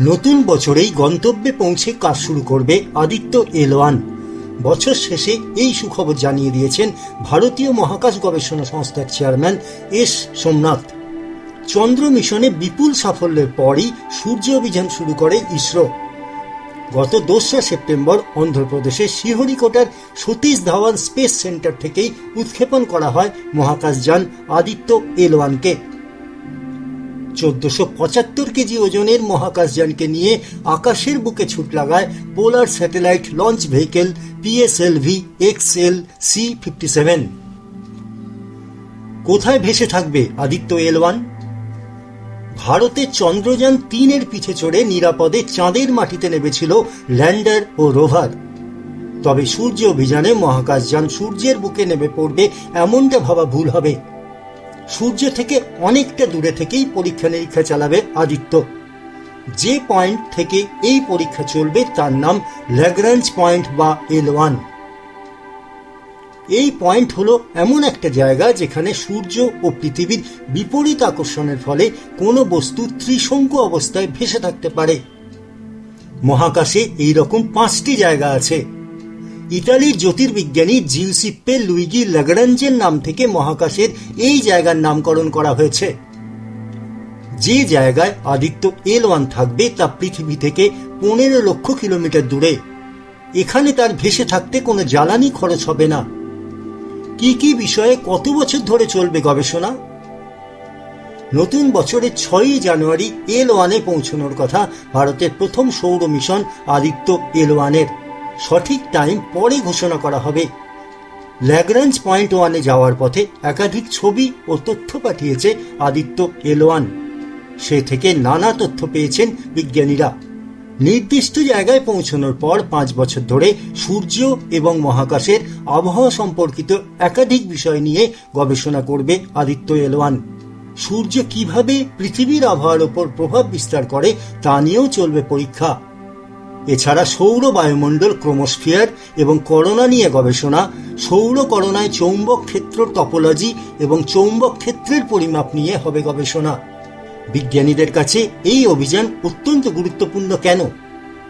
নতুন বছরেই গন্তব্যে পৌঁছে কাজ শুরু করবে আদিত্য এলওয়ান বছর শেষে এই সুখবর জানিয়ে দিয়েছেন ভারতীয় মহাকাশ গবেষণা সংস্থার চেয়ারম্যান এস সোমনাথ। চন্দ্র মিশনে বিপুল সাফল্যের পরই সূর্য অভিযান শুরু করে ইসরো। গত দোসরা সেপ্টেম্বর অন্ধ্রপ্রদেশের শ্রীহরিকোটার সতীশ ধাওয়ান স্পেস সেন্টার থেকেই উৎক্ষেপণ করা হয় মহাকাশযান আদিত্য এল ওয়ানকে চোদ্দশো পঁচাত্তর কেজি ওজনের মহাকাশযানকে নিয়ে আকাশের বুকে ছুট লাগায় polar satellite launch vehicle PSLV XL C fifty seven. কোথায় ভেসে থাকবে আদিত্য এল ওয়ান? ভারতের চন্দ্রযান তিনের পিছে চড়ে নিরাপদে চাঁদের মাটিতে নেমেছিল ল্যান্ডার ও রোভার। তবে সূর্য অভিযানে মহাকাশযান সূর্যের বুকে নেমে পড়বে এমনটা ভাবা ভুল হবে। সূর্য থেকে অনেকটা দূরে থেকেই পরীক্ষা নিরীক্ষা চালাবে আদিত্য। যে পয়েন্ট থেকে এই পরীক্ষা চলবে তার নাম ল্যাগ্রাঞ্জ পয়েন্ট বা এল ওয়ান এই পয়েন্ট হলো এমন একটা জায়গা যেখানে সূর্য ও পৃথিবীর বিপরীত আকর্ষণের ফলে কোনো বস্তু ত্রিশঙ্কু অবস্থায় ভেসে থাকতে পারে। মহাকাশে এই রকম পাঁচটি জায়গা আছে। ইতালির জ্যোতির্বিজ্ঞানী জিউসিপ্পে লুইগি ল্যাগ্রাঞ্জের নাম থেকে মহাকাশের এই জায়গার নামকরণ করা হয়েছে। যে জায়গায় আদিত্য এল ওয়ান থাকবে তা পৃথিবী থেকে পনেরো লক্ষ কিলোমিটার দূরে। এখানে তার ভেসে থাকতে কোনো জ্বালানি খরচ হবে না। কি কি বিষয়ে কত বছর ধরে চলবে গবেষণা? নতুন বছরের ছয়ই জানুয়ারি এল ওয়ানে পৌঁছানোর কথা ভারতের প্রথম সৌর মিশন আদিত্য এল ওয়ানের সঠিক টাইম পরে ঘোষণা করা হবে। ল্যাগ্রাঞ্জ পয়েন্ট ওয়ানে যাওয়ার পথে একাধিক ছবি ও তথ্য পাঠিয়েছে আদিত্য এল ওয়ান। সে থেকে নানা তথ্য পেয়েছেন বিজ্ঞানীরা। নির্দিষ্ট জায়গায় পৌঁছানোর পর পাঁচ বছর ধরে সূর্য এবং মহাকাশের আবহাওয়া সম্পর্কিত একাধিক বিষয় নিয়ে গবেষণা করবে আদিত্য এল ওয়ান। সূর্য কীভাবে পৃথিবীর আবহাওয়ার ওপর প্রভাব বিস্তার করে তা নিয়েও চলবে পরীক্ষা। এছাড়া সৌর বায়ুমণ্ডল, ক্রোমোস্ফিয়ার এবং করোনা নিয়ে গবেষণা, সৌর করোনায় চৌম্বক ক্ষেত্র টপোলজি এবং চৌম্বক ক্ষেত্রের পরিমাপ নিয়ে হবে গবেষণা। বিজ্ঞানীদের কাছে এই অভিযান অত্যন্ত গুরুত্বপূর্ণ কেন?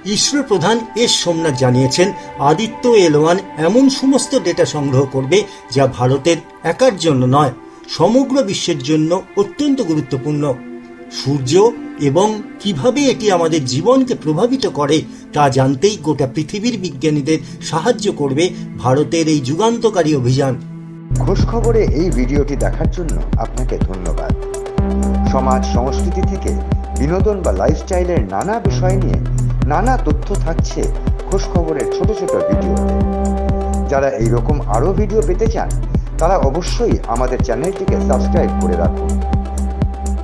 ইসরো প্রধান এস সোমনাথ জানিয়েছেন, আদিত্য এল ওয়ান এমন সমস্ত ডেটা সংগ্রহ করবে যা ভারতের একার জন্য নয়, সমগ্র বিশ্বের জন্য অত্যন্ত গুরুত্বপূর্ণ। সূর্য এবং কীভাবে এটি আমাদের জীবনকে প্রভাবিত করে, তা জানতেই গোটা পৃথিবীর বিজ্ঞানীদের সাহায্য করবে ভারতের এই যুগান্তকারী অভিযান। খোঁজ খবরে এই ভিডিওটি দেখার জন্য আপনাকে ধন্যবাদ। সমাজ সংস্কৃতি থেকে বিনোদন বা লাইফস্টাইলের নানা বিষয় নিয়ে নানা তথ্য থাকছে খোঁজ খবরের ছোট ছোট ভিডিওতে। যারা এইরকম আরও ভিডিও পেতে চান, তারা অবশ্যই আমাদের চ্যানেলটিকে সাবস্ক্রাইব করে রাখুন।